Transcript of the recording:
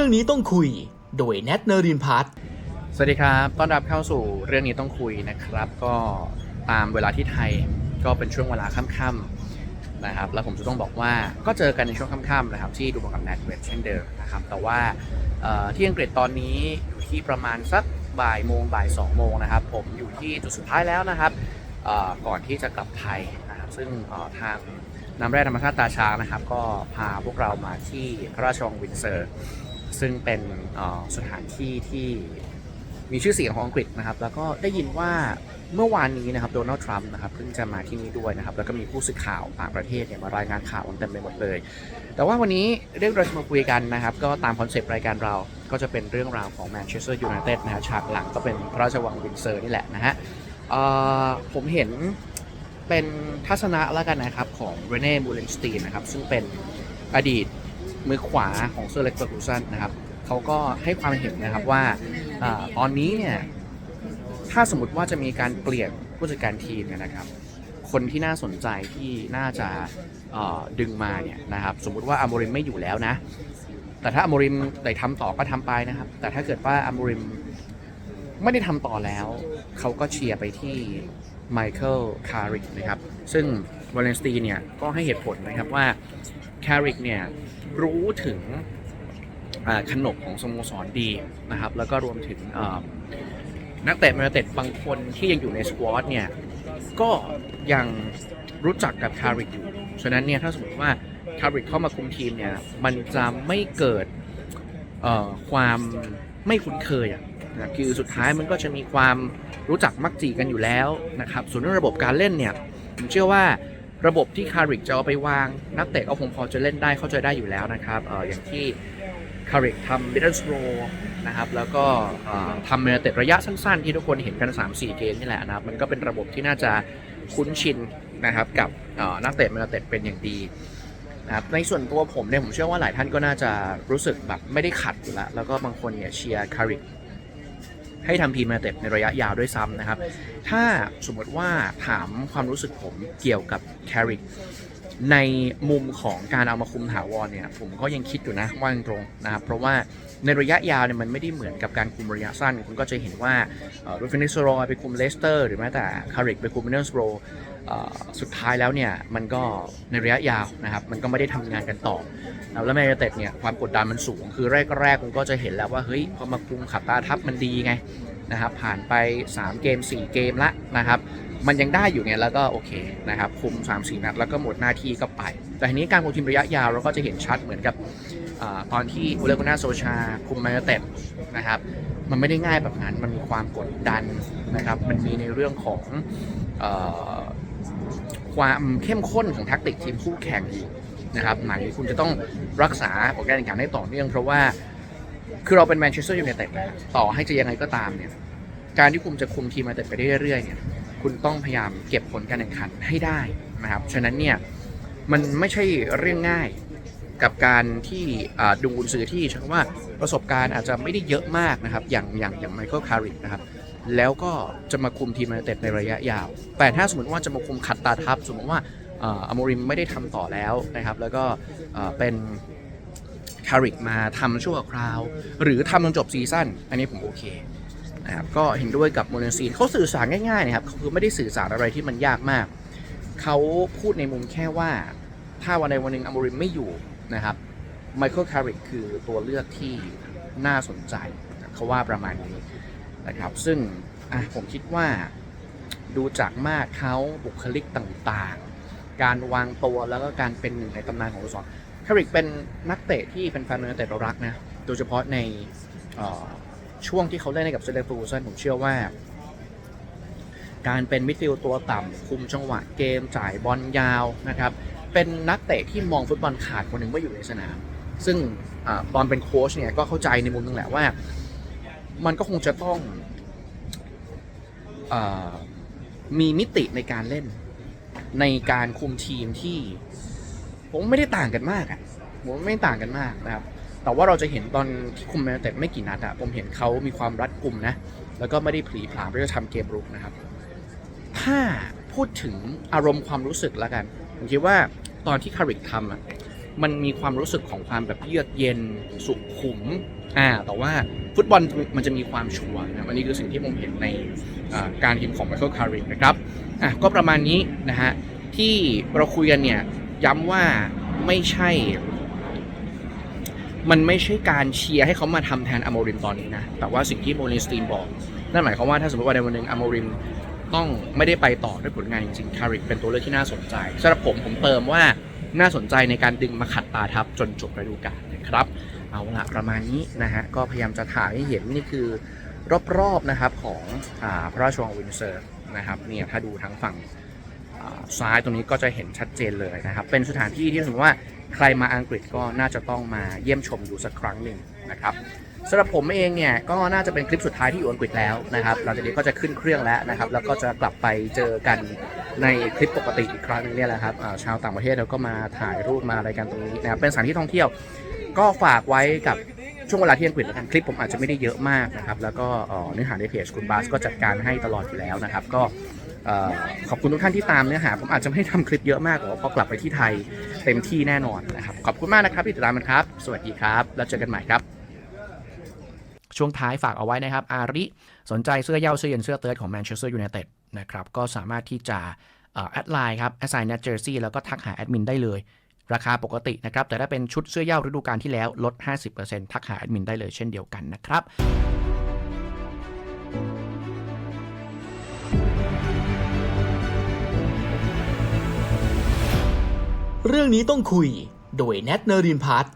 รื่องนี้ต้องคุย โดยแนทเนรินพัฒน์สวัสดีครับ ต้อนรับเข้าสู่เรื่องนี้ต้องคุยนะครับ ก็ตามเวลาที่ไทยก็เป็นช่วงเวลาค่ำๆนะครับ แล้วผมจะต้องบอกว่าก็เจอกันในช่วงค่ำๆนะครับ ที่ดูบอลกับแนทเวทเช่นเดิมนะครับ แต่ว่าที่อังกฤษตอนนี้อยู่ที่ประมาณสักบ่ายโมงบ่าย2โมงนะครับ ผมอยู่ที่จุดสุดท้ายแล้วนะครับก่อนที่จะกลับไทยนะครับ ซึ่งทางน้ำแร่ธรรมชาติตาช้างนะครับ ก็พาพวกเรามาที่พระราชวังวินเซอร์ ซึ่งเป็นสถานที่ที่มีชื่อเสียงของอังกฤษนะครับ แล้วก็ได้ยินว่าเมื่อวานนี้นะครับโดนัลด์ทรัมป์นะครับเพิ่งจะมาที่นี่ด้วยนะครับ แล้วก็มีผู้สื่อข่าวต่างประเทศเนี่ยมารายงานข่าวกันเต็มไปหมดเลย แต่ว่าวันนี้เรื่องเราจะมาคุยกันนะครับ ก็ตามคอนเซปต์รายการเราก็จะเป็นเรื่องราวของแมนเชสเตอร์ยูไนเต็ดนะฮะฉากหลังก็เป็นพระราชวังวินเซอร์นี่แหละนะฮะผมเห็นเป็นทัศนะแล้วกันนะครับของเรเน่บูเลนสตีนนะครับซึ่งเป็นอดีต มือขวาของเซอร์เล็กเฟอร์กูสันนะครับเขาก็ให้ความเห็นนะครับว่าอาตอนนี้เนี่ยถ้าสมมติว่าจะมีการเปลี่ยนผู้จัดการทีมนะครับ คนที่น่าสนใจที่น่าจะดึงมาเนี่ยนะครับ สมมุติว่าอโมริมไม่อยู่แล้วนะ แต่ถ้าอโมริมได้ทำต่อก็ทำไปนะครับ แต่ถ้าเกิดว่าอโมริมไม่ได้ทำต่อแล้ว เขาก็เชียร์ไปที่ไมเคิลคาริกนะครับ ซึ่ง วาเลนสตีเนี่ยก็ให้เหตุผลนะครับว่าคาริกเนี่ยรู้ถึงขนบของสโมสรดีนะครับแล้วก็รวมถึงนักเตะมนยูไนเตดบางคนที่ยังอยู่ในสควอตเนี่ยก็ยังรู้จักกับคาริกอยู่ ฉะนั้นเนี่ยถ้าสมมติว่าคาริกเข้ามาคุมทีมเนี่ยมันจะไม่เกิดความไม่คุ้นเคยอะนะคือสุดท้ายมันก็จะมีความรู้จักมักจีกันอยู่แล้วนะครับ ส่วนเรื่องระบบการเล่นเนี่ยผมเชื่อว่า ระบบที่คาริกจะเอาไปวาง นักเตะก็คงพอจะเล่นได้เข้าใจได้อยู่แล้วนะครับออย่างที่คาริกทำมิดเดิลสโตรนะครับแล้วก็ทำเมเตดระยะสั้นๆ ที่ทุกคนเห็นกัน 3-4 เกมนี่แหละนะครับมันก็เป็นระบบที่น่าจะคุ้นชินนะครับกับนักเตะเมเตดเป็นอย่างดีนะครับในส่วนตัวผมเนี่ยผมเชื่อว่าหลายท่านก็น่าจะรู้สึกแบบไม่ได้ขัดอยู่แล้วแล้วก็บางคนเนี่ยเชียร์คาริก ให้ทำทีมมาเต็ดในระยะยาวด้วยซ้ำนะครับ ถ้าสมมติว่าถามความรู้สึกผมเกี่ยวกับแคริก ในมุมของการเอามาคุมถาวรเนี่ยผมก็ยังคิดอยู่นะว่าตรงนะครับเพราะว่าในระยะยาวเนี่ยมันไม่ได้เหมือนกับการคุมระยะสั้น คุณก็จะเห็นว่ารูฟินิสโรไปคุมเลสเตอร์หรือแม้แต่คาริกไปคุมมินเนอร์สโรสุดท้ายแล้วเนี่ยมันก็ในระยะยาวนะครับมันก็ไม่ได้ทำงานกันต่อ แล้วแมนยูเต็ดเนี่ยความกดดันมันสูง คือแรกๆคุณก็จะเห็นแล้วว่าเฮ้ยพอมาคุมขับตาทับมันดีไงนะครับผ่านไป 3 เกม 4 เกมละนะครับ มันยังได้อยู่เนี่ยแล้วก็โอเคนะครับคุม3 4นัดแล้วก็หมดหน้าที่ก็ไป แต่ทีนี้การคุมทีมระยะยาวเราก็จะเห็นชัดเหมือนกับอตอนที่อุเลกุน่าโซชา คุมมาเต็ดนะครับมันไม่ได้ง่ายแบบนั้นมันมีความกดดันนะครับมันมีในเรื่องของอความเข้มข้นของแท็กติกทีมคู่แข่งอยู่นะครับหมายถึงคุณจะต้องรักษาผลการแข่งขันให้ต่อเนื่อง เพราะว่าคือเราเป็นแมนเชสเตอร์ยูไนเต็ดต่อให้จะยังไงก็ตามเนี่ยการที่คุณจะคุมทีมมาเต็ดไปเรื่อยๆเนี่ย คุณต้องพยายามเก็บผลการแข่งขันให้ได้นะครับ ฉะนั้นเนี่ยมันไม่ใช่เรื่องง่ายกับการที่อ่าดูกุนซือที่ใช้คำว่าประสบการณ์อาจจะไม่ได้เยอะมากนะครับ อย่างอย่างอย่างไมเคิลคาริกนะครับ แล้วก็จะมาคุมทีมยูไนเต็ดในระยะยาว แต่ถ้าสมมติว่าจะมาคุมขัดตาทับสมมติว่าอโมริมไม่ได้ทำต่อแล้วนะครับ แล้วก็เป็นคาริกมาทำชั่วคราว หรือทำจนจบซีซั่นอันนี้ผมโอเค นะครับก็เห็นด้วยกับโมเนซีนเขาสื่อสารง่ายๆนะครับคือไม่ได้สื่อสารอะไรที่มันยากมาก เขาพูดในมุมแค่ว่า ถ้าวันใดวันหนึ่งอโมริมไม่อยู่นะครับไมเคิลคาริกคือตัวเลือกที่น่าสนใจเขาว่าประมาณนี้นะครับ ซึ่งผมคิดว่าดูจากมากเขาบุคลิกต่างๆ การวางตัวแล้วก็การเป็นหนึ่งในตำนานของสโมสรคาริกเป็นนักเตะที่เป็นแฟนเมนเตะเรารักนะ โดยเฉพาะในอ ช่วงที่เขาเล่นให้กับเซเลฟูซันผมเชื่อว่า การเป็นมิดฟิลด์ตัวต่ำคุมจังหวะเกมจ่ายบอลยาวนะครับ เป็นนักเตะที่มองฟุตบอลขาดคนหนึ่งว่าอยู่ในสนาม ซึ่งอตอนเป็นโค้ชเนี่ยก็เข้าใจในมุมนึงแหละว่า มันก็คงจะต้องอมีมิติในการเล่นในการคุมทีมที่ ผมไม่ได้ต่างกันมากอะผมไม่ต่างกันมากนะครับ แต่ว่าเราจะเห็นตอนที่คุมแมนเต็ดไม่กี่นัดอะผมเห็นเขามีความรัดกุมนะ แล้วก็ไม่ได้ผลีผลามที่จะทำเกมรุกนะครับ ถ้าพูดถึงอารมณ์ความรู้สึกแล้วกัน ผมคิดว่าตอนที่คาริกทำอะมันมีความรู้สึกของความแบบเยือกเย็นสุขุมอ่าแต่ว่าฟุตบอลมันจะมีความชัวร์นะอันนี้คือสิ่งที่ผมเห็นในการทีมของไมเคิลคาริกนะครับอะก็ประมาณนี้นะฮะที่เราคุยกันเนี่ยย้ำว่าไม่ใช่ มันไม่ใช่การเชียร์ให้เขามาทำแทนอโมริมตอนนี้นะ แต่ว่าสิ่งที่โมลินสตีนบอก นั่นหมายความว่าถ้าสมมติว่าในวันหนึ่งอโมริมต้องไม่ได้ไปต่อด้วยผลงานจริงๆคาริกเป็นตัวเลือกที่น่าสนใจสำหรับผมผมเติมว่าน่าสนใจในการดึงมาขัดตาทับจนจบฤดูกาลนะครับ เอาละประมาณนี้นะฮะก็พยายามจะถ่ายให้เห็นนี่คือรอบๆนะครับของอพระราชวังวินเซอร์นะครับเนี่ยถ้าดูทั้งฝั่ง ซ้ายตรงนี้ก็จะเห็นชัดเจนเลยนะครับ เป็นสถานที่ที่สมมติว่าใครมาอังกฤษก็น่าจะต้องมาเยี่ยมชมดูสักครั้งหนึ่งนะครับสำหรับผมเองเนี่ยก็น่าจะเป็นคลิปสุดท้ายที่อยู่อังกฤษแล้วนะครับหลังจากนี้ก็จะขึ้นเครื่องแล้วนะครับ แล้วก็จะกลับไปเจอกันในคลิปปกติอีกครั้งนึงเนี่ยแหละครับชาวต่างประเทศเราก็มาถ่ายรูปมาอะไรกันตรงนี้นะครับเป็นสถานที่ท่องเที่ยว ก็ฝากไว้กับช่วงเวลาที่อังกฤษแล้วกันคลิปผมอาจจะไม่ได้เยอะมากนะครับแล้วก็เนื้อหาในเพจคุณบาสก็จัดการให้ตลอดอยู่แล้วนะครับ ก็ ขอบคุณทุกท่านที่ตามเนื้อหาผมอาจจะไม่ได้ทำคลิปเยอะมากแต่ว่าพอกลับไปที่ไทยเต็มที่แน่นอนนะครับขอบคุณมากนะครับที่ติดตามกันครับ สวัสดีครับ แล้วเจอกันใหม่ครับ ช่วงท้ายฝากเอาไว้นะครับ อาริสนใจเสื้อเย้าเสื้อเย็นเสื้อเติร์ดของแมนเชสเตอร์ยูไนเต็ดนะครับก็สามารถที่จะแอดไลน์ครับแอดไซน์ net jersey แล้วก็ทักหาแอดมินได้เลย ราคาปกตินะครับ แต่ถ้าเป็นชุดเสื้อเย้าฤดูกาลที่แล้วลด 50%ทักหาแอดมินได้เลยเช่นเดียวกันนะครับ เรื่องนี้ต้องคุย โดยแนทเนอรินพัฒน์